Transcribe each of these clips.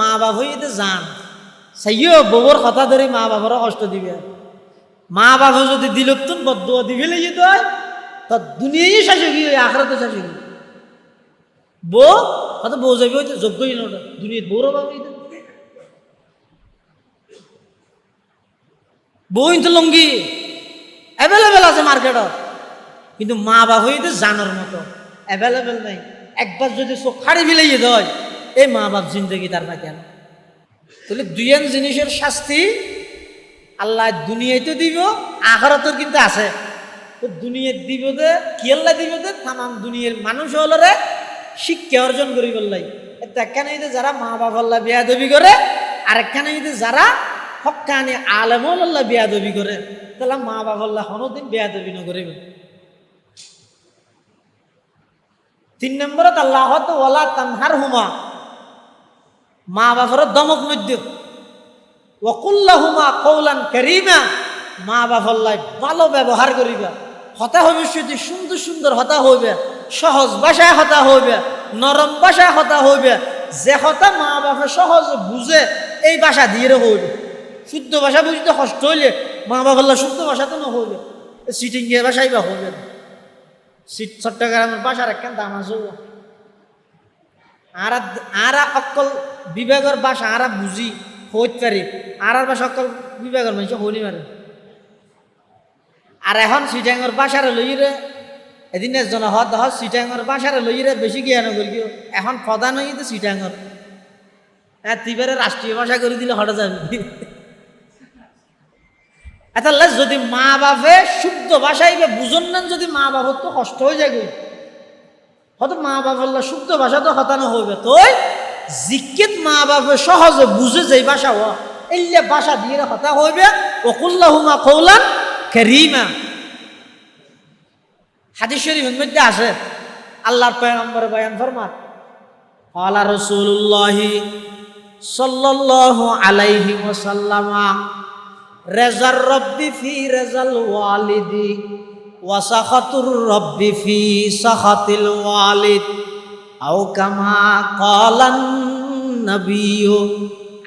মা বাপ হইতে যান সাইও বউর কথা ধরে মা বাবারও কষ্ট দিবে। মা বাবা যদি দিলতুন বদুয়া দিবে লেগে তো তা দুনিয়াই শাসকি আখরাতে শাসকি বউ হয়তো বউ যাবি হইতে যোগ্যই না ওটা দুনিয়ার বউরও বাবা হইতে বউ কিন্তু লঙ্গি অ্যাভেলেবেল আছে মার্কেটত কিন্তু মা বাপ হইতে জানার মতো অ্যাভেলেবেল নাই। একবার যদি চোখ খাড়ি ফেলাইয়ে দেয় এই মা বাপ জিন্দগি তার না। কেন তাহলে দুইয়ান জিনিসের শাস্তি আল্লাহ দুনিয়াতে দিব আখরাতের কিন্তু আছে। তো দুনিয়ার দিব দে কি আল্লাহ দিব দে তামাম দুনিয়ার মানুষ হলরে শিক্ষা অর্জন করি বললাই একখানে যারা মা বাবা আল্লাহ বিয়া দবি করে, আর একখানে যারা হকানি আলেমল আল্লাহ বিয়া দবি করে, তাহলে মা বাবা আল্লাহ হনদিন বিয়া দবি নকরিব তিন নম্বরত আল্লাহ ওলা তানহার হুমা। মা বাবার দমক মধ্য ওকুল্লাহুমা কৌলান করিমা, মা বাবাল্লাই ভালো ব্যবহার করিবা। হতা ভবিষ্যতে সুন্দর সুন্দর হতা হইবে, সহজ ভাষায় হতা হইবে, নরম ভাষায় হতা হইবে, যে হতা মা বাবা সহজ বুঝে এই ভাষা দিয়ে হইবে। শুদ্ধ ভাষা বুঝতে কষ্ট হইলে মা বাবাল্লা শুদ্ধ ভাষা তো না হইবে সিটিং গিয়ে ভাষাই বা হইবে না। চট্টগ্রামের ভাষার একখান দাম আছে আরা আরা অকল বিভাগের ভাষা আরা বুঝি হইতে পারি আর আর ভাষা অকল বিভাগের মানুষ হইনি পারে আর এখন সিটাঙর বাসারে লইরে এদিন একজন হত হত সিটাঙর বাসারে লইরে বেশি জ্ঞান করি এখন প্রধান হই তো সিটাঙর হ্যাঁ তিবারে রাষ্ট্রীয় ভাষা করে দিলে হঠাৎ যাবে। এতাল্লা যদি মা বাপে শুদ্ধ ভাষায় বুঝন নেন যদি মা বাবার তো কষ্ট হয়ে যায় হয়তো মা বাবাল্লা শুদ্ধ ভাষা তো হতানো হইবে। তোই জিকিত মা বাপে সহজে বুঝে যে ভাষা ও এলে ভাষা দিয়ে হতা হইবে। ওকুল্লাহুমা কৌলান কেরিমা। হাদিস শরীফের মধ্যে আছে, আল্লাহর পয়গম্বরে বয়ান ফরমান আলা রসুল্লাহ সাল্লাল্লাহু আলাইহি ওয়াসাল্লাম, রেজার রব্বি ফি রেজাল ওয়ালিদি। ওয়াসাখাতুর রব্বি ফি সাখাতিল ওয়ালিদ। আও কামা ক্বালান নবিয়্যু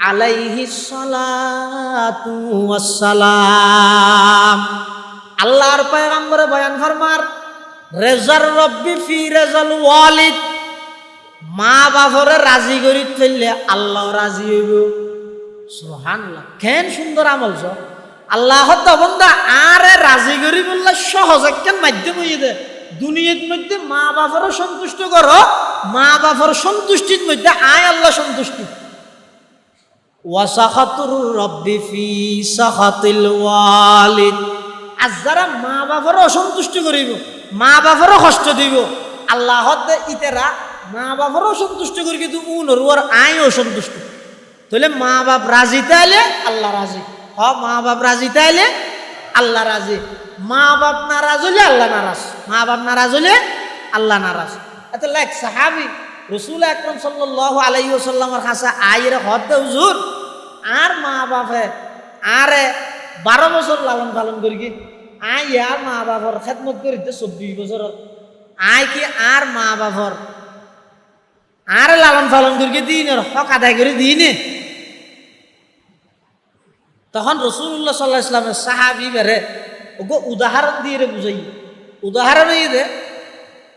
আলাইহি সালাতু ওয়াসসালাম। আল্লাহর পয়গম্বর বয়ান ফরমার, রেজার রব্বি ফি রেজাল ওয়ালিদ। মা বাপরে রাজি করি ফেললে আল্লাহ রাজি হইব। সুবহানাল্লাহ। কেন সুন্দর আমল সব আল্লাহ বন্ধা, আরে রাজি করি বললে সহজ একটা মাধ্যম হইয়ে দে দুনিয়ার মধ্যে মা বাপরও সন্তুষ্ট করো, মা বাপর সন্তুষ্টির মধ্যে আয় আল্লাহ সন্তুষ্টি। ওয়াসাখাতুর রব্বি ফি সাখাতিল ওয়ালিদ। আর যারা মা বাবারও অসন্তুষ্ট করিব, মা বাবারও কষ্ট দিব, আল্লাহ ইতেরা মা বাবারও সন্তুষ্ট করি, কিন্তু উনর ওর আয় অসন্তুষ্ট তাহলে মা বাপ রাজি তাইলে আল্লাহ রাজি। হ মা বাপ রাজি তাইলে? আল্লাহ রাজি। মা বাপ নারাজ হলে আল্লাহ নারাজ। মা বাপ নারাজ হলে আল্লাহ নারাজ। এত লাইক সাহাবি, রসুল আকরম সাল্লাহ আলাই সাল্লামের কাছে আইয়ের হদ হুজুর, আর মা বাপে আরে বারো বছর লালন পালন করি কি? আই আর মা বাবার খেদমত করি তো চব্বিশ বছর আই কি আর মা বাবার আর লালন পালন করি দিন হক আদায় করে দিনে? তখন রসুল্লাহ সাল্লাহ ইসলামের সাহাবি বেড়ে ওকে উদাহরণ দিয়ে রে বুঝাই। উদাহরণ এই দে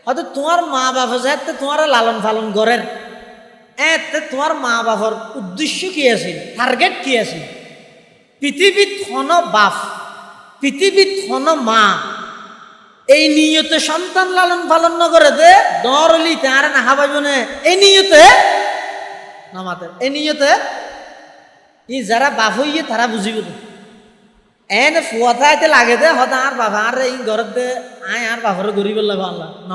হয়তো তোমার মা বাবা যাতে তোমার লালন পালন করেন, এতে তোমার মা বাবার উদ্দেশ্য কি আছে টার্গেট কি আছে? পৃথিবীত হন বাপ পৃথিবীত হন মা, এই নিয়তে সন্তান লালন পালন নগরে দে দরলি তার না হাবাইব না, এই নিয়তে নামাতে, এই নিয়তে ই যারা বাপ হইয়ে তারা বুঝিব তো এন ফুয়াতা এতে লাগে দে হতা আর বাবা আর এই ঘরত দে আয় আর বাবার গরিব আল্লাহ। ন।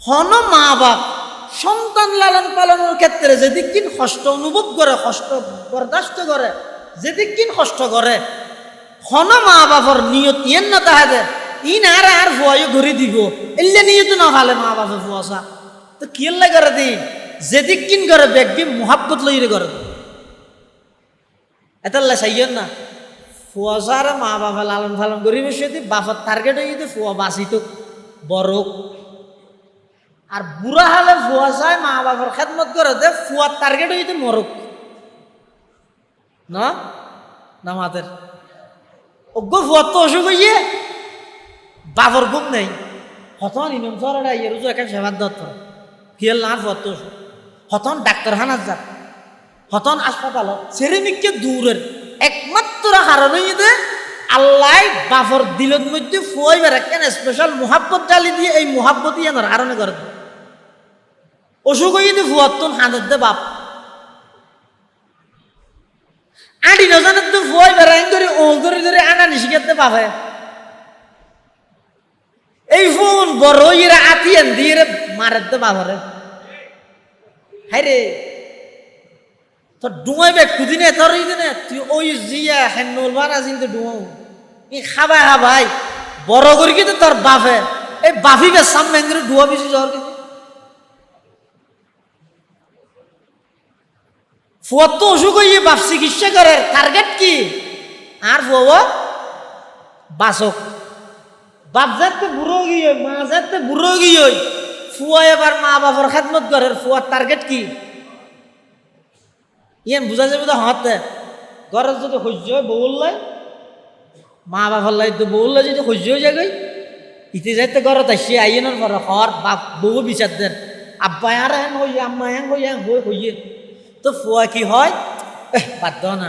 হন মা বাপ, সন্তান লালন পালনের ক্ষেত্রে যেদিকিন কষ্ট অনুভব করে কষ্ট বরদাস্ত করে যেদিকিন কষ্ট করে হন মা বাপর নিয়ত ইয়েন না তাহাদের ইন আর আর ফুয়াই ঘুরি দিব। এলে নিয়ত না ভালে মা বাপে ফুয়াশা তো কিয়েল্লা করে দিন? যেদিকিন করে ব্যক্তি মোহাব্বত লইরে করে এতাল্লা চাইয়েন না। ফুয়াশার মা বাবা লালন পালন করিবে সেদি বাপর টার্গেট হয়ে ফুয়া বাঁচিত, বড় আর বুড়া হালে ফুয়া চায় মা বাবার খেদমত করে দে ফুয়ার টার্গেট হয়ে হইতে মরক। না? নামাদের অজ্ঞ ফুয়ার তো অসুখ হইয়ে বাবর ঘুম নেই। হতন ইমাম সরা ইয়ে রুজু একা সেবার দত্ত হিয়াল না ফুয়ার তো অসুখ? হতন ডাক্তারখানার যাক হতন হাসপাতাল, সেরেমিককে দূরের একমাত্র কারণ হইতে আল্লাহ বাফর দিলের মধ্যে ফুয়াইবার কেন স্পেশাল মোহাব্বত ডালি দিয়ে এই মোহাব্বত ইয়ানোর কারণে করে দেয়। অসুখ হইতে ফুয়াত্তন হাঁদের দে বাপ। আডি নজানের তো ফুয়াই বেড়াইন ধরে, ওল ধরে ধরে আনা নিশিকাতে বাপে। এই ফোন বড় ইরা আতিয়ান দিয়ে রে মারের দে বাবারে হাই রে। তোর ডুঙাই বে কুদিনে, তোর দিনে? তুই ওই জিয়া হেন্নুল বানা কিন্তু ডুঙাও। ই খাবা খাবাই বড় করি কিন্তু তোর বাপে। এই বাফি বে সামনে করে ডুয়া বেশি যাওয়ার কিন্তু। ফুয়ার তো অসুখ হইয়ে বাপ চিকিৎসা করে টার্গেট কি? আর ফুয়া বাসক। বাপ যাতে বুড়ো গিয়ে, মা যাতে বুড়ো গিয়ে, ফুয়া এবার মা বাবার খেদমত করে, ফুয়ার টার্গেট কি? ইয়ান বুঝা যাবে তো হাতে। ঘরের যদি সহ্য হয় বউল্লাই মা বাবার লাই তো বউল্লাই যদি সহ্য হয়ে যায় ইতে যাইতে ঘরত আসি আইনের পর হর বাপ, বউ বিচার দেন। আব্বা আর হেন হই আম্মা হেন হই হেন হই হইয়ে। তো ফুয়া কি হয়? দাও না।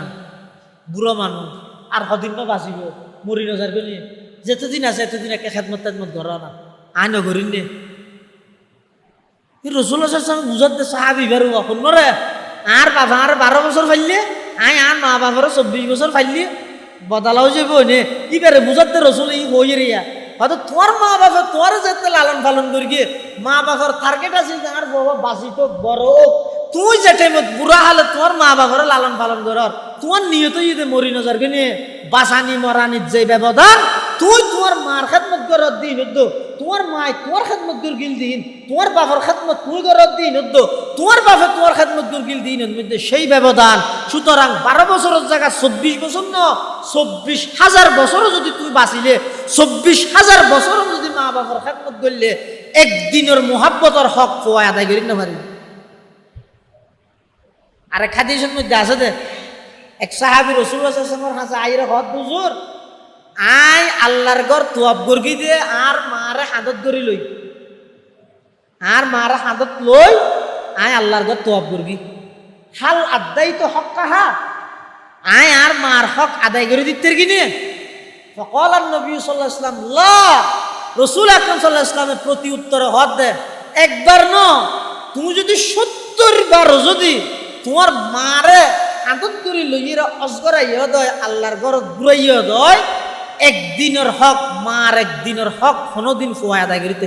বুড়ো মানুষ, আর সদিন বাঁচিব? মরি নজার গলি যেতদিন আছে, এতদিন একে খেদমত তেদমত ঘর না। আই নগরিন নে। রসুল বুঝাত দে সাহাবি বেরো শুন রে আর বাবা আর বারো বছর ফাইলে? আই আর মা বাবারও চব্বিশ বছর ফাইলি। বদলাও যাব নে। ইবারে বুঝাত রসুল ই হই রিয়া হয়তো তোমার মা বাবা তোমার যেতে লালন পালন করি মা বাবার টার্গেট আছে আর বাবা বাঁচি তো বড় তুই যে টাইমত বুড়া হলে তোমার মা বাবার লালন পালন করার। তোমার নিয়ত ইদে মরি নজর কে নিয়ে বাসানি মরানির যে ব্যবধান, তুই তোমার মার খেদমত করার দিন তোমার মায় তোমার খেদমত গিল দিন তোমার বাবার খেদমত তুই করার দিন হদ্দ তোমার বাপে তোমার খেদমত গিল দিন মধ্যে সেই ব্যবধান। সুতরাং বারো বছরের জায়গা চব্বিশ বছর ন, চব্বিশ হাজার বছরও যদি তুই বাঁচিলে, চব্বিশ হাজার বছরও যদি মা বাবার খেদমত করলে, একদিনের মোহাব্বতর হক পোয়া আদায় করি না পারি আরে খাদিসের মধ্যে আছে দে, এক সাহাবি রসুল হাসে আইরে হত বুজুর আই আল্লাহর ঘর তোয়াব গর্গি দিয়ে আর মারে হাতত ধরি লই। আর মারে হাতত লই আই আল্লাহর ঘর তোয়াব গর্গি। হাল আদাই তো হক কাহা? আই আর মার হক আদায় করে দিতে কিনে ফকল আর নবী সাল্লাহ ইসলাম ল রসুল আকরম সাল্লাহ ইসলামের প্রতি উত্তরে হদ দে। একবার ন, তুমি যদি সত্তর বারো যদি তোমার মারে আদত করে লইয়ের অজগরাইয়া দয়, আল্লাহর ঘরত ঘুরাইয়া দয় একদিনের হক, মার একদিনের হক, কোনোদিন ফুয়া আদায় করিতে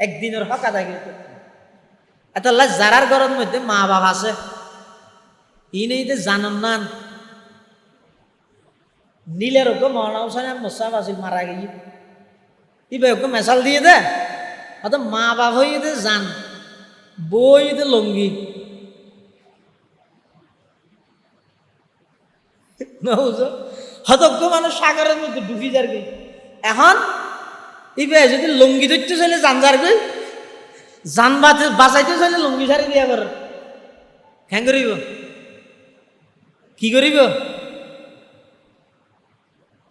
একদিনের হক আদায় করিতে এত যারার ঘরের মধ্যে মা বাবা আছে, ই যে জানান নান নীলের ওকে মহানা হোসেন মোসাফ আছিল, মারা গিয়ে ইবে ওকে মেশাল দিয়ে দে। অত মা বাবা হয়ে দে জান, বই দে লঙ্গি। হতজ্ঞ মানুষ সাগরের মধ্যে ডুবি যার গই এখন ইবে যদি লঙ্গি ধরতে চাইলে জান যার জান বাঁচে- বাঁচাইতে চাইলে লঙ্গি সারি দিয়া কর। হ্যাং করিব? কি করিব?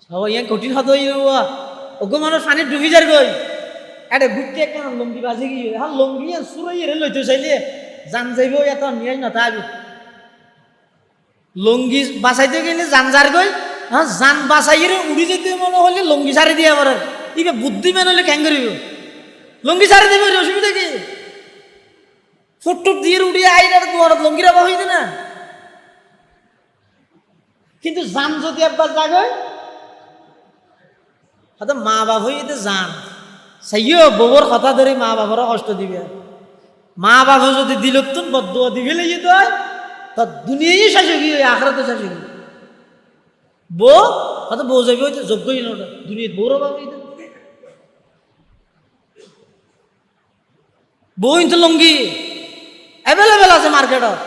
সবাই ইয়াং কঠিন হত ওগো মানুষ পানি ডুবি যার গই এটা গুটকে একটা লঙ্গি বাজে গিয়ে, এখন লঙ্গি সুরাই এর লইতে চাইলে জান যাইব এত নিয়ে নথাবি লঙ্গি বাঁচাইতে গেলে জান যার গই হ্যাঁ জান বাঁচাইয়ে উড়ি যেতে মনে হলে লঙ্গি সারি দিয়ে আবার ইবে বুদ্ধি মেন হলে ক্যাং করিব? লঙ্গি সারি দেবে অসুবিধা কি? ফুট টুট দিয়ে উড়িয়ে আইনার তোমার লঙ্গি রাখা হইতে না। কিন্তু জান যদি একবার জাগয় হয়তো মা বাপ হইতে জান। সাইও বউর কথা ধরে মা বাবারও কষ্ট দিবে। মা বাবা যদি দিলতুন বদুয়া দিবে লেগে তা দুনিয়াই শাসকি আখড়াতে শাসকি বউ হয়তো বউ যাবে হয়তো যোগ্যই না ওটা, দুনিয়ার বউর বাবা হইতে বউ আছে মার্কেটত,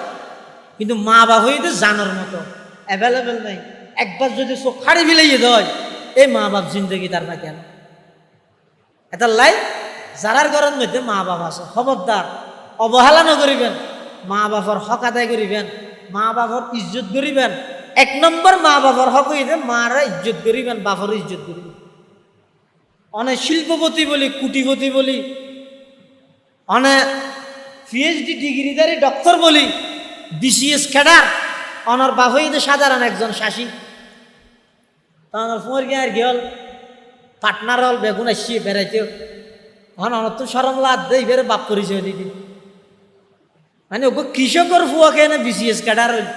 কিন্তু মা বাবা হইতে জানার মতো অ্যাভেলেবেল নাই। একবার যদি চোখ খাড়ি ফেলাইয়ে দেয়, এই মা বাপ জিন্দগি তার না কেন এটা লাই, যারার ঘরের মধ্যে মা বাপ আছে, খবরদার, অবহেলা নকরিবেন, মা বাবার হক আদায় করিবেন, মা বাবার ইজ্জত করিবেন এক নম্বর মা বাবার হক হইতে মারা ইজ্জত করিবেন বাবার ইজ্জত করিবেন অনেক শিল্পপতি বলি, কুটিপতি বলি অনেক পিএইচডি ডিগ্রিধারী ডক্টর বলি বিসিএস খেডার অনার বাপ হইতে সাধারণ একজন শাসী। তখন ফুয়ার গিয়ে আর গেল পার্টনার হল বেগুন আসছি, বেড়াইতে। এখন অনত তো সরম লাদ দেই, বেড়ে বাপ পরিচয় দিদি মানে ওকে কৃষকর ফুয়াকে না বিসিএস ক্যাডার হইল?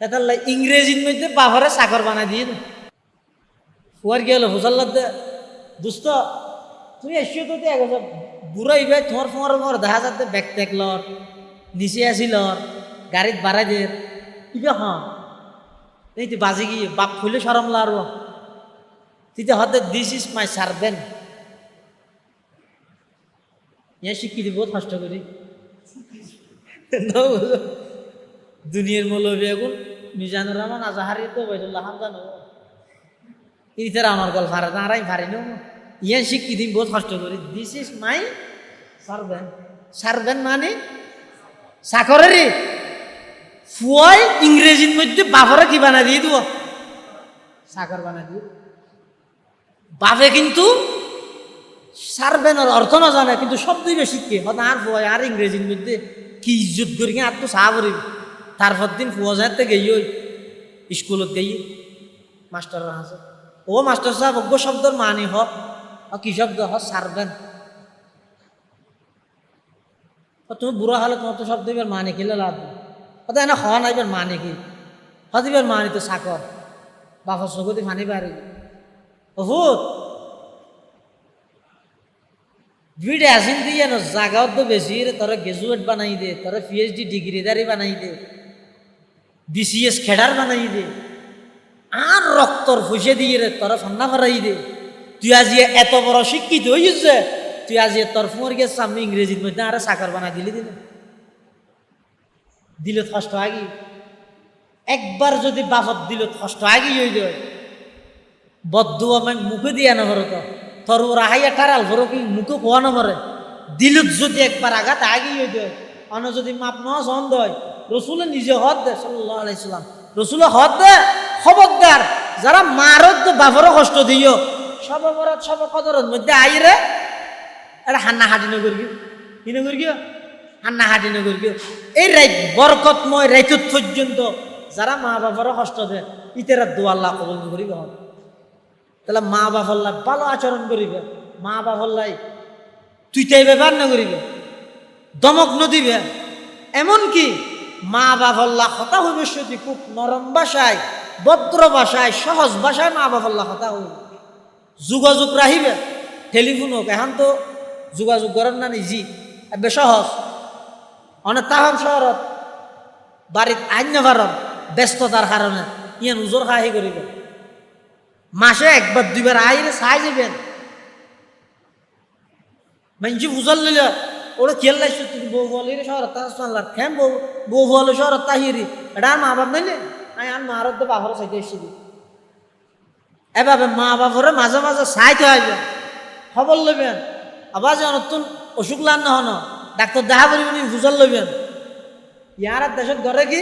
তার ইংরেজির মধ্যে বাপরে চাকর বানাই দিয়ে না ফুয়ার গেল হুসাল্লাদ দে। দুস্ত, তুমি এসছো তো এক বুড়ো ইবে তোমার ফোঁয়ার ফোঁয়ার দেখা যাতে ব্যাগ টেক লর, নিচে আসিল গাড়িত বাড়াই দে। ইবে হ্যাঁ এই তুই বাজে গিয়ে বাপ খুলে সরম লার তিতে হতে দিস ইস মাই সার্ভেন ইয়ে শিক্ষিত বহুত কষ্ট করি দুনিয়ার মৌলবী এখন মিজানুর রহমান আজাহারি তো বাইদুল্লাহ হামদান ইতার আমার গল ফারে আরাই ফারি নো। ইয়ে শিক্ষিত বহুত কষ্ট করি। দিস ইস মাই সার্ভেন সার্ভেন মানে চাকরেরই ফুয়াই ইংরেজির মধ্যে বাপরে কি বানা দিয়ে দিব? সাকর বানা দিয়ে। বাপে কিন্তু সারবেনের অর্থ না জানে কিন্তু শব্দই কে? হত আর ফুয়াই আর ইংরেজির মধ্যে কি ইজ্জত করি আর তো চাহ করিব তারপর দিন ফুয়া যাতে গেই ওই স্কুলত গেই। মাস্টাররা আছে। ও মাস্টার সাহেব, অজ্ঞ শব্দর মানি হ কি শব্দ? হ সারবেন। তুমি বুড়া হলে তোমার তো শব্দ এবার মানে খেলে লাভ কথা এনে হওয়া নাই এবার মানে কি? হদিবার মানি তো চাকর বাপর চকুতি ফানি পারি বহুত ভিড়ে আসিন দিয়ে ন জাগাও তো বেশি তোরা গ্রাজুয়েট বানাই দে, তোরা পিএইচডি ডিগ্রিদারি বানাই দে। বিসিএস খেডার বানাই দে। আর রক্তর ফুসে দিয়ে রে, তোরা ফান্না ফারাই দে। তুই আজি এত বড় শিক্ষিত হয়েছে তুই আজি তোর ফোর গেছ, সামনে ইংরেজির মধ্যে আরে চাকর বানাই দিলি দিলে। দিল কষ্ট আগি। একবার যদি বাপত দিল কষ্ট আগি হয়ে যায় বদ্ধ আমায় মুখে দিয়া না ভরত। তোর ওরা হাইয়া টারাল ভরো কি মুখে কোয়া না মরে। দিলত যদি একবার আঘাত আগি হয়ে যায় অন যদি মাপ ন সন্দ হয় রসুলে নিজে হদ দে সাল্লাহ আলাইসাল্লাম রসুলে হদ দে, খবরদার, যারা মারত বাপরও কষ্ট দিও। সব বরাত সব কদরের মধ্যে আইরে এটা হান্না হাঁটি নগর গিয়ে কি নগর গিয়ে হান্না হাঁটি নগর গিয়ে এই রাইত, বরকতময় রাইতুত পর্যন্ত যারা মা বাবারও কষ্ট দেয় ইতেরা দোয়াল্লা কবল করিবে হন তাহলে মা বাবাল্লাই ভালো আচরণ করিবে। মা বাবাল্লাই তুই তাই ব্যবহার না করিবে দমক নদিবে। এমনকি মা বাবাল্লা হতা হইবে সত্যি খুব নরম ভাষায়, ভদ্র ভাষায়, সহজ ভাষায় মা বাবাল্লা হতা হইবে। যোগাযোগ রাখিবে টেলিফোন হোক, এখন তো যোগাযোগ করার না নিজি এবে সহজ। অনেক তাহন শহরত, বাড়িত আইন নেভারত ব্যস্ততার কারণে, ইয়ান উজোর খাহি করিবে। মাসে একবার, দুইবার আইরে চাই যাবেন মানুষ বুঝাল লিল ওরা লাগছে তুমি বউ বলি রে শহর তা শুনলাম কেন বউ বউ বলে শহর তাহিরি এটা আর মা বাপ নাইলে? আমি আর মারত তো বাপর চাইতে এসেছি এভাবে মা বাপরে মাঝে মাঝে চাইতে হইবে খবর লইবেন। আবার যে নতুন অসুখ লান নহন ডাক্তার দেখা করিবেন বুঝাল লইবেন। ইয়ার দেশত ঘরে কি?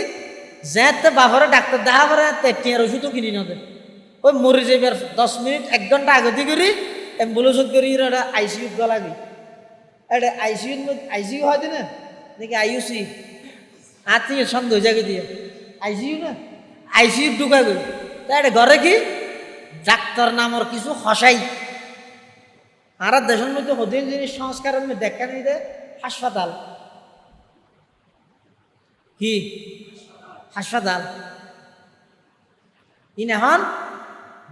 যেতে বাপরে ডাক্তার দেখা করে টিয়ার ওষুধও কিনি নদে ওই মরি যাইবার দশ মিনিট, এক ঘণ্টা আগতি করি, অ্যাম্বুলেন্সত করি এটা আইসিউত গলাগি এটা আইসিউর মধ্যে আইসিইউ হয় না নাকি আইউসি আর তুই সন্দেহ জাগে দিয়ে। আইসিইউ না? আইসিইউ ঢুকা গই তাই এটা ঘরে কি? ডাক্তার নামর কিছু হসাই আর দেশের মধ্যে হদিন জিনিস সংস্কারের মধ্যে দেখা নিয়ে দেয় হাসপাতাল। কি? হাসপাতাল। ইন এখন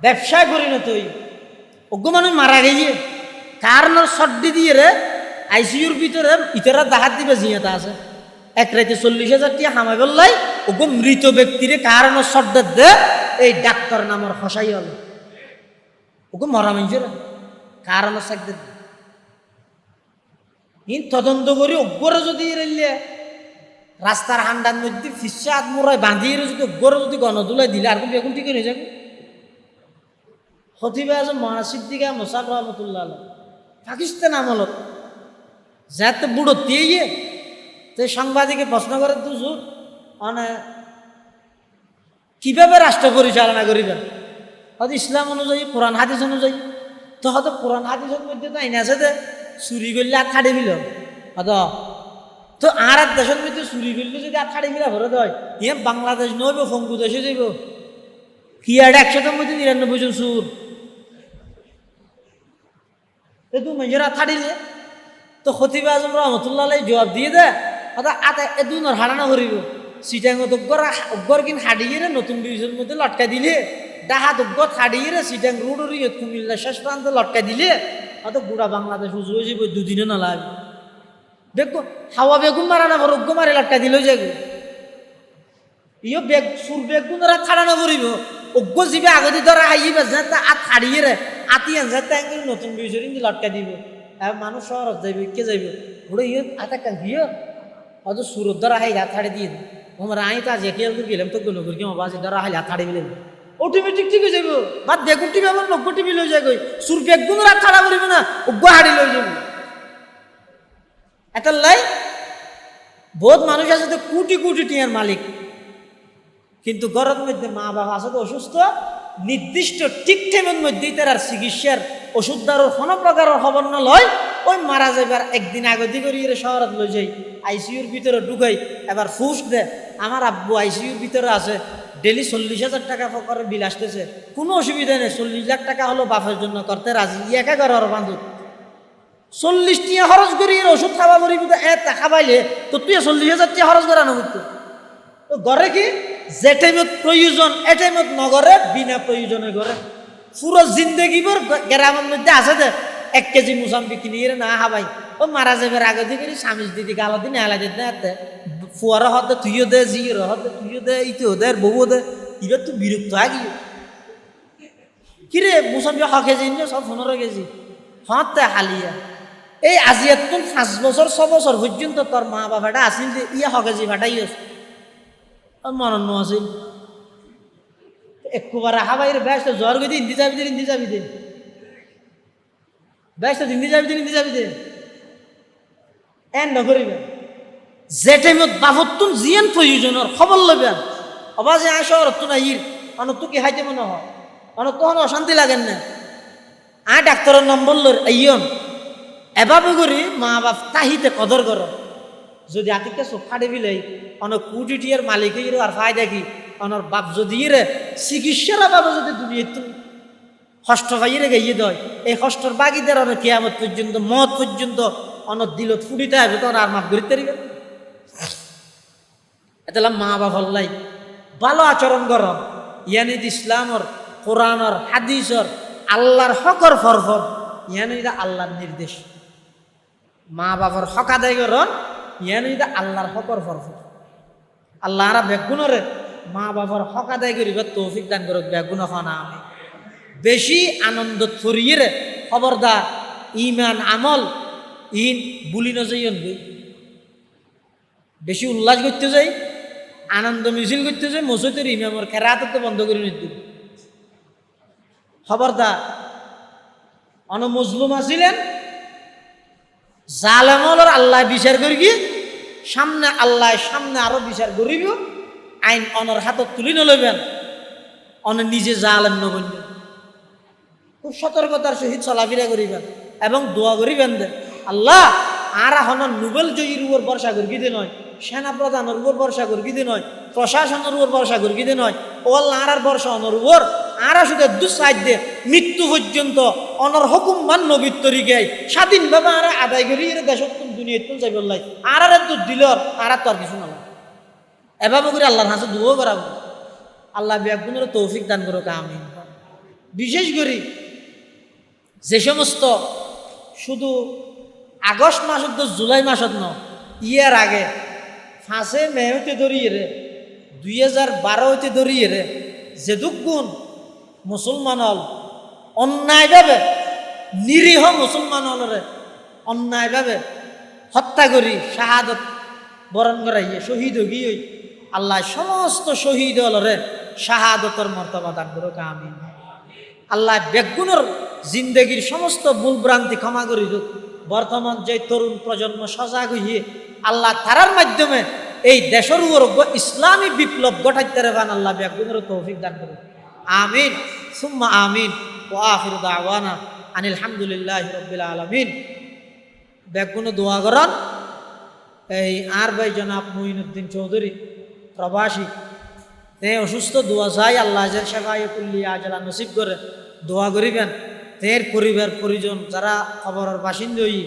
ব্যবসায় পরিণত হই। অজ্ঞ মানুষ মারা গিয়ে কারণ সর্দি দিয়ে রে আইসিউর ভিতরে ইতরা দাহাত দিবে জিয়াতা আছে। এক রাইতে চল্লিশ হাজার টিয়া হামাই বললাই ওগো মৃত ব্যক্তিরে কারণ সর্দার দে, এই ডাক্তার নামর হসাই হল। ওগো মরা মানুষের, কারণ সাকদের ইন তদন্ত করি অজ্ঞরে যদি রেলিয়ে রাস্তার হান্ডার মধ্যে ফিসা হাত মোড়ায় বাঁধিয়ে যদি অজ্ঞরে যদি গণদুলাই দিলে আর কোনো বেগুন ঠিক হয়ে যাবে? হতিবে আছে মহাসিদ্দিকা মোসাফ রহমতুল্লাহ পাকিস্তান আমলত যাতে বুড়ো দিয়ে তো সাংবাদিকে প্রশ্ন করে দুজুর মানে কীভাবে রাষ্ট্র পরিচালনা করিবেন? হয়তো ইসলাম অনুযায়ী, কোরআন, হাদিস অনুযায়ী। তো হয়তো কোরআন, হাদিসের মধ্যে তো আইন আছে যে চুরি করলে আর খাড়ি ফিল হয়তো। তো আর এক দেশের মধ্যে চুরি করলে যদি আর খাড়ি ফিলা ভরে দেয় ইয়ে বাংলাদেশ নইব ফঙ্গু দেশে যাইব। কি আর একশোটার মধ্যে নিরানব্বই জন সুর এ দু মেজরা থাড়িলে তো খতিব আজম রহমতুল্লাহ জবাব দিয়ে দে। অর্থাৎ আতে এ দুনোর হারানা করিব সিটাং অগ্গর অগ্গর কিন হাডিয়ে নতুন ব্রিজের মধ্যে লটকা দিলে। ডাহাত অগ্গর হাডিয়ে সিটাং রোড ইয়ত কুমিল্লা শেষ প্রান্তে লটকা দিলে। অত গুড়া বাংলাদেশ উজু হয়ে যাব দুদিনে না লাগে দেখো হাওয়া বেগুন মারা না অজ্ঞ মারে লটকা দিলেও যাগো ইয়ে বেগ সুর বেগুন ওরা ছাড়ানো করিব অজ্ঞ জীবে আগতি ধরা হাইবে যে তা আত হারিয়ে রে আতি আনছে তা নতুন ইঞ্জি লটকা দিব। মানুষ শহরত যাইবে, কে যাইবে? ওটা ইয়ে আতা কান দিয়ে অত সুরত ধরা হাই হাত হাড়ি দিয়ে আমার আই তো একে করে গেলাম তো গেল করি কেমন বাজে ধরা হাই হাত হাড়ি বিলে অটোমেটিক ঠিক হয়ে যাব বাদ বেগুন টিভি আমার লক্ষ টিভি লই যায় গই সুর বেগুন রাত ছাড়া করিবে না অজ্ঞ হাড়ি লই যাবে এটা লাই, বহুত মানুষ আছে তো কোটি কোটি টিয়ার মালিক। কিন্তু ঘরের মধ্যে মা বাবা আছে তো অসুস্থ, নির্দিষ্ট ঠিক টাইমের মধ্যেই তার চিকিৎসার ওষুধ দ্বারা কোনো প্রকারের খবর না লয়, ওই মারা যাবার একদিন আগতি করি এর শহরত লই যাই, আইসিইউর ভিতরে ঢুকাই, এবার ফুস দে, আমার আব্বু আইসিইউর ভিতরে আছে, ডেলি চল্লিশ হাজার টাকা করে বিল আসতেছে, কোনো অসুবিধা নেই, চল্লিশ লাখ টাকা হলো বাপের জন্য, করতে রাজি একা ঘর বান্ধব চল্লিশ টিয়া খরচ করি ওষুধ খাওয়া করি এ টাকা পাইলে তো তুই চল্লিশ হাজার টিয়া খরচ করা নগদ তো ঘরে কি? যে টাইমত প্রয়োজন এ টাইমত নগরে, বিনা প্রয়োজনে ঘরে। পুরো জিন্দগিবর গ্রামের মধ্যে আছে যে, এক কেজি মুসাম্বি কিনি এর না হাবাই। ও মারা যাবে আগে দিকে স্বামী দিদি গালো দিন এলা দিতে না এতে ফুয়ারা হতে তুইও দে জির হতে তুইও দে, ইতেও দে বউও দে, এবার তো বিরক্ত আগি কিরে মুসাম্বি হ কেজি নিয়ে সব পনেরো কেজি। হতে হালিয়া। এই আজিয়াত তুন পাঁচ বছর, ছ বছর পর্যন্ত তোর মা বাবাটা আসিল যে, ইয়া হ ভাটাই আছে মনন আছিল। একবার হাবাইর ব্যস্ত জ্বর গদি হিন্দি যাবি দে হিন্দি যাবি দে। ব্যস্ত হিন্দি যাবি দে হিন্দি যাবি দে। এন নকরিবে যে টাইমত বাফতুন জিয়ান প্রয়োজনের খবর লবেন অবা যে আয় শহর তুন আইর অন তো কি হাইতে মনে হয়? অন তখন অশান্তি লাগেন না। আ ডাক্তারের নম্বর লর আইয়ন। এভাবে করি মা বাপ তাহিতে কদর কর। যদি আতিকে ফাটে বিলাই অনেক কোটি টিয়ার মালিক আর ফায়দা কি? অনর বাপ যদি রে চিকিৎসার অভাবে যদি দুনিয়া কষ্ট পাইয়ে গাইয়ে দেয়। এই কষ্টর বাগিদের অনেক কেয়ামত পর্যন্ত, মত পর্যন্ত অনেক দিলত ফুটিতে হবে তখন আর মাফ করিতে পারিবে এতলা মা বাপ হল্লাই ভালো আচরণ কর। ইয়ানিদ ইসলামর, কোরআনর, হাদিসর, আল্লাহর হকর ফরফর, ইয়ানিদ আল্লাহর নির্দেশ। মা বাবার হক আদায় করন ইয়ানিদ আল্লাহর হকর ফরফর। আল্লাহ আরা বেগুনরে মা বাবার হক আদায় করিবার তৌফিক দান করুক বেগুন হনা আমি। বেশি আনন্দ থরিয়ে খবরদার ইমান আমল ইন বুলি নজয়ন গই বেশি উল্লাস করতে যাই, আনন্দ মিছিল করতে যাই, মসজিদের ইমামর খেরাত বন্ধ করে নিত খবরদার, অন মজলুম আছিলেন জালেমলর আল্লাহ বিচার করি সামনে আল্লাহ সামনে আরও বিচার করিব। আইন অনর হাতত তুলি নলইবেন। অন নিজে জালেম নবন্য খুব সতর্কতার সহিত চলাফেরা করিবেন এবং দোয়া করিবেন দে। আল্লাহ, আর এখন নোবেল জয়ীর উপর বর্ষা করি নয় সেনা প্রধানের উপর বর্ষা করি নয়, প্রশাসনের উপর বর্ষা করি নয়, ও আল্লাহ, আর বর্ষা অনর উপর, আর শুধু দুঃসাধ্য মৃত্যু পর্যন্ত অনর হুকুম মান নবীর তরিকায় স্বাধীনভাবে আর আদায় করি দেশত্তম দুনিয়া তুল যাই বললাই আর আর দিল আর তো আর কিছু না। এভাবে করে আল্লাহর হাসে দুও করাবো। আল্লাহ ব্যাগুনের তৌফিক দান করুক আমি বিশেষ করে যে সমস্ত শুধু আগস্ট মাসত জুলাই মাসত ন ইয়ার আগে ফাঁসে মে হইতে ধরিয়ে রে দুই হাজার বারো হইতে ধরিয়ে রে যেদুক গুণ মুসলমান হল অন্যায়ভাবে, নিরীহ মুসলমান হলরে অন্যায়ভাবে হত্যা করি, শাহাদত বরণ করাইয়ে, শহীদ গিয়ে আল্লাহ সমস্ত শহীদ হলরে শাহাদতর মর্তবা দান করুক, আমিন। আল্লাহ বেগুনের জিন্দগির সমস্ত ভুল ভ্রান্তি ক্ষমা করি দিক। বর্তমান যে তরুণ প্রজন্ম সজাগ হইয়ে আল্লাহ তারার মাধ্যমে এই দেশের উপর ইসলামী বিপ্লব ঘটাইতে রেবান আল্লাহ ব্যাগুনের তৌফিক দান করুন আমিন। সুম্মা আমিন। ও আখির দাওয়ানা আনিল হামদুলিল্লাহ রব্বিল আলমিন। ব্যাগুনো দোয়া করান। এই আর ভাই জনাব মঈনুদ্দিন চৌধুরী। প্রবাসী। তে অসুস্থ, দোয়া চাই আল্লাহ যে সেবাই কুল্লি আজলা নসিব করে, দোয়া করিবেন। তের পরিবার, পরিজন যারা খবরের বাসিন্দা হই,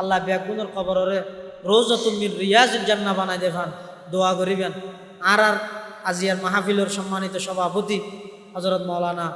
আল্লাহ ব্যাগুনের খবরের রোজ তুমি রিয়াজ জান্না বানাই দেখান, দোয়া করিবেন। আর আর আজিয়ার মাহফিলের সম্মানিত সভাপতি হজরত মৌলানা